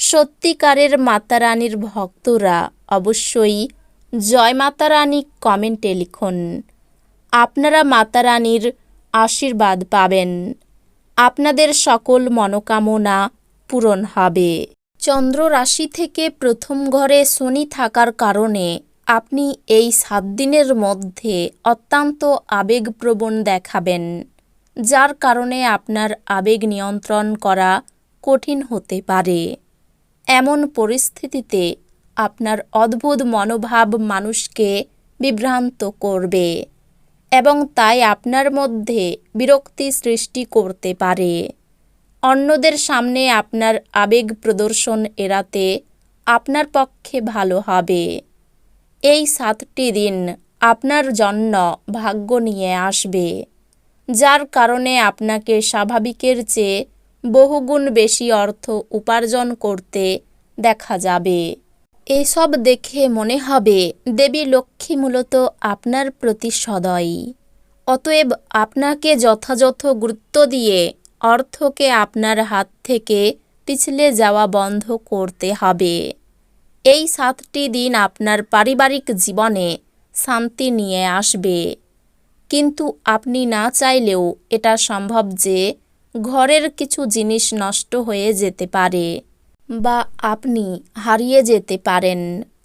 সত্যিকারের মাতারানীর ভক্তরা অবশ্যই জয় মাতারানী কমেন্টে লিখুন। আপনারা মাতারানীর আশীর্বাদ পাবেন। আপনাদের সকল মনোকামনা পূরণ হবে। চন্দ্র রাশি থেকে প্রথম ঘরে শনি থাকার কারণে আপনি এই সাত দিনের মধ্যে অত্যন্ত আবেগপ্রবণ দেখাবেন, যার কারণে আপনার আবেগ নিয়ন্ত্রণ করা কঠিন হতে পারে। এমন পরিস্থিতিতে আপনার অদ্ভুত মনোভাব মানুষকে বিভ্রান্ত করবে এবং তাই আপনার মধ্যে বিরক্তি সৃষ্টি করতে পারে। অন্যদের সামনে আপনার আবেগ প্রদর্শন এড়াতে আপনার পক্ষে ভালো হবে। এই সাতটি দিন আপনার জন্য ভাগ্য নিয়ে আসবে, যার কারণে আপনাকে স্বাভাবিকের চেয়ে বহুগুণ বেশি অর্থ উপার্জন করতে দেখা যাবে। এসব দেখে মনে হবে, দেবী লক্ষ্মী মূলত আপনার প্রতি সদয়। অতএব আপনাকে যথাযথ গুরুত্ব দিয়ে অর্থকে আপনার হাত থেকে পিছলে যাওয়া বন্ধ করতে হবে। এই সাতটি দিন আপনার পারিবারিক জীবনে শান্তি নিয়ে আসবে। কিন্তু আপনি না চাইলেও এটা সম্ভব যে ঘরের কিছু জিনিস নষ্ট হয়ে যেতে পারে বা আপনি হারিয়ে যেতে পারেন,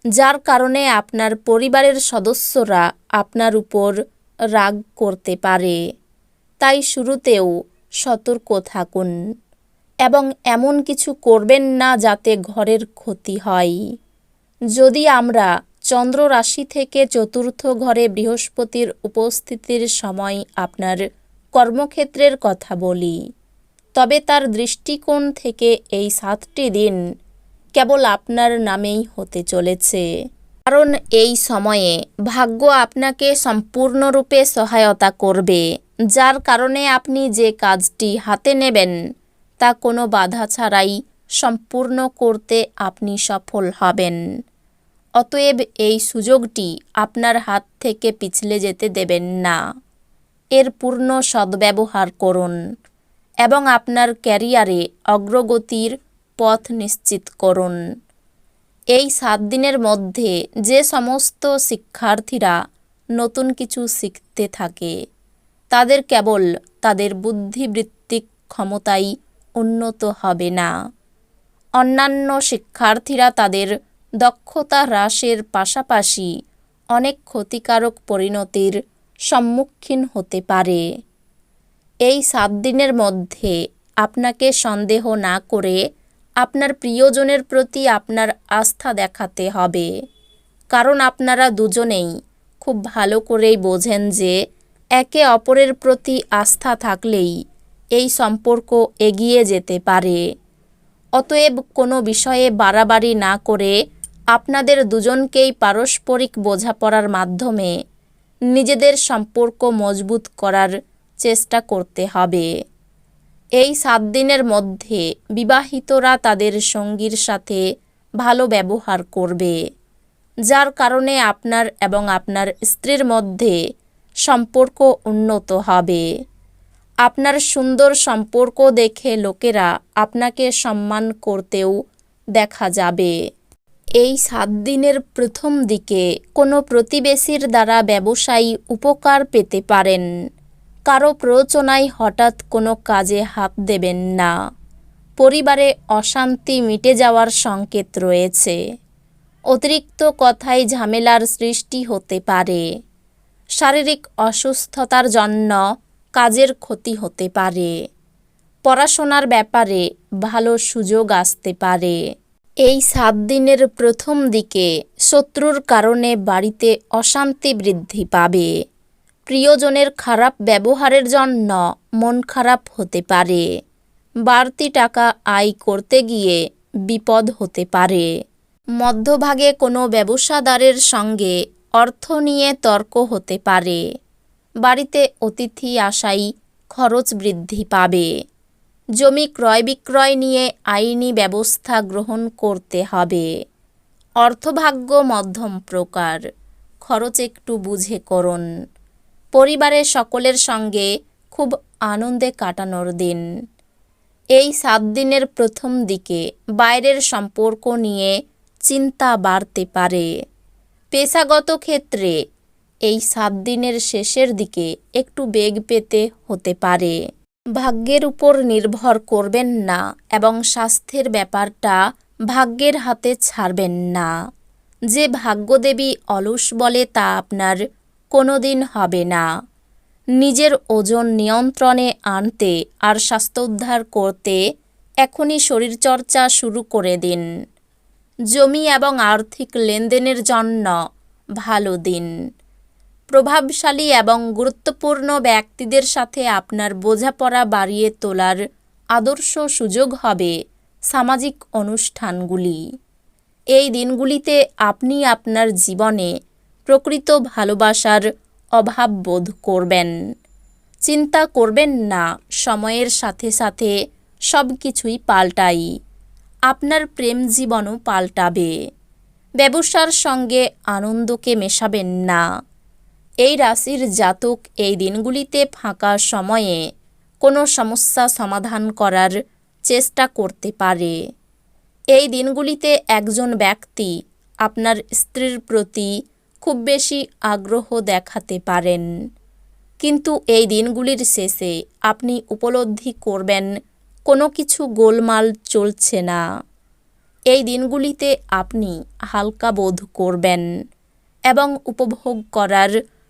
যার কারণে আপনার পরিবারের সদস্যরা আপনার উপর রাগ করতে পারে। তাই শুরুতেও সতর্ক থাকুন এবং এমন কিছু করবেন না যাতে ঘরের ক্ষতি হয়। যদি আমরা চন্দ্র রাশি থেকে চতুর্থ ঘরে বৃহস্পতির উপস্থিতির সময় আপনার কর্মক্ষেত্রের কথা বলি। তবে তার দৃষ্টিকোণ থেকে এই সাতটি দিন কেবল আপনার নামেই হতে চলেছে। কারণ এই সময়ে ভাগ্য আপনাকে সম্পূর্ণরূপে সহায়তা করবে, যার কারণে আপনি যে কাজটি হাতে নেবেন, তা কোনো বাধা ছাড়াই সম্পূর্ণ করতে আপনি সফল হবেন। অতএব এই সুযোগটি আপনার হাত থেকে পিছলে যেতে দেবেন না। এর পূর্ণ সদ্ব্যবহার করুন এবং আপনার ক্যারিয়ারে অগ্রগতির পথ নিশ্চিত করুন। এই সাত দিনের মধ্যে যে সমস্ত শিক্ষার্থীরা নতুন কিছু শিখতে থাকে, তাদের কেবল তাদের বুদ্ধিবৃত্তিক ক্ষমতাই উন্নত হবে না। অন্যান্য শিক্ষার্থীরা তাদের দক্ষতা হ্রাসের পাশাপাশি অনেক ক্ষতিকারক পরিণতির সম্মুখীন হতে পারে। এই সাত দিনের মধ্যে আপনাকে সন্দেহ না করে আপনার প্রিয়জনের প্রতি আপনার আস্থা দেখাতে হবে। কারণ আপনারা দুজনেই খুব ভালো করেই বোঝেন যে একে অপরের প্রতি আস্থা থাকলেই এই সম্পর্ক এগিয়ে যেতে পারে। অতএব কোনো বিষয়ে বাড়াবাড়ি না করে আপনাদের দুজনকেই পারস্পরিক বোঝাপড়ার মাধ্যমে নিজেদের সম্পর্ক মজবুত করার চেষ্টা করতে হবে। এই সাত দিনের মধ্যে বিবাহিতরা তাদের সঙ্গীর সাথে ভালো ব্যবহার করবে, যার কারণে আপনার এবং আপনার স্ত্রীর মধ্যে সম্পর্ক উন্নত হবে। আপনার সুন্দর সম্পর্ক দেখে লোকেরা আপনাকে সম্মান করতেও দেখা যাবে। এই সাত দিনের প্রথম দিকে কোনো প্রতিবেশীর দ্বারা ব্যবসায়ী উপকার পেতে পারেন। কারও প্ররোচনায় হঠাৎ কোনো কাজে হাত দেবেন না। পরিবারে অশান্তি মিটে যাওয়ার সংকেত রয়েছে। অতিরিক্ত কথায় ঝামেলার সৃষ্টি হতে পারে। শারীরিক অসুস্থতার জন্য কাজের ক্ষতি হতে পারে। পড়াশোনার ব্যাপারে ভালো সুযোগ আসতে পারে। এই সাত দিনের প্রথম দিকে শত্রুর কারণে বাড়িতে অশান্তি বৃদ্ধি পাবে। প্রিয়জনের খারাপ ব্যবহারের জন্য মন খারাপ হতে পারে। বাড়তি টাকা আয় করতে গিয়ে বিপদ হতে পারে। মধ্যভাগে কোনো ব্যবসাদারের সঙ্গে অর্থ নিয়ে তর্ক হতে পারে। বাড়িতে অতিথি আসাই খরচ বৃদ্ধি পাবে। জমি ক্রয় বিক্রয় নিয়ে আইনি ব্যবস্থা গ্রহণ করতে হবে। অর্থভাগ্য মধ্যম প্রকার। খরচ একটু বুঝে করুন। পরিবারের সকলের সঙ্গে খুব আনন্দে কাটানোর দিন। এই সাত দিনের প্রথম দিকে বাইরের সম্পর্ক নিয়ে চিন্তা বাড়তে পারে। পেশাগত ক্ষেত্রে এই সাত দিনের শেষের দিকে একটু বেগ পেতে হতে পারে। ভাগ্যের উপর নির্ভর করবেন না এবং স্বাস্থ্যের ব্যাপারটা ভাগ্যের হাতে ছাড়বেন না। যে ভাগ্যদেবী অলস বলে তা আপনার কোনোদিন হবে না। নিজের ওজন নিয়ন্ত্রণে আনতে আর স্বাস্থ্য উদ্ধার করতে এখনই শরীরচর্চা শুরু করে দিন। জমি এবং আর্থিক লেনদেনের জন্য ভালো দিন। প্রভাবশালী এবং গুরুত্বপূর্ণ ব্যক্তিদের সাথে আপনার বোঝাপড়া বাড়িয়ে তোলার আদর্শ সুযোগ হবে সামাজিক অনুষ্ঠানগুলি। এই দিনগুলিতে আপনি আপনার জীবনে প্রকৃত ভালোবাসার অভাব বোধ করবেন। চিন্তা করবেন না, সময়ের সাথে সাথে সব কিছুই পাল্টাই। আপনার প্রেম জীবনও পাল্টাবে। ব্যবসার সঙ্গে আনন্দকে মেশাবেন না। এই রাশির জাতক এই দিনগুলিতে ফাঁকা সময়ে কোনো সমস্যা সমাধান করার চেষ্টা করতে পারে। এই দিনগুলিতে একজন ব্যক্তি আপনার স্ত্রীর প্রতি খুব বেশি আগ্রহ দেখাতে পারেন। কিন্তু এই দিনগুলির শেষে আপনি উপলব্ধি করবেন, কোনো কিছু গোলমাল চলছে না। এই দিনগুলিতে আপনি হালকা বোধ করবেন এবং উপভোগ করার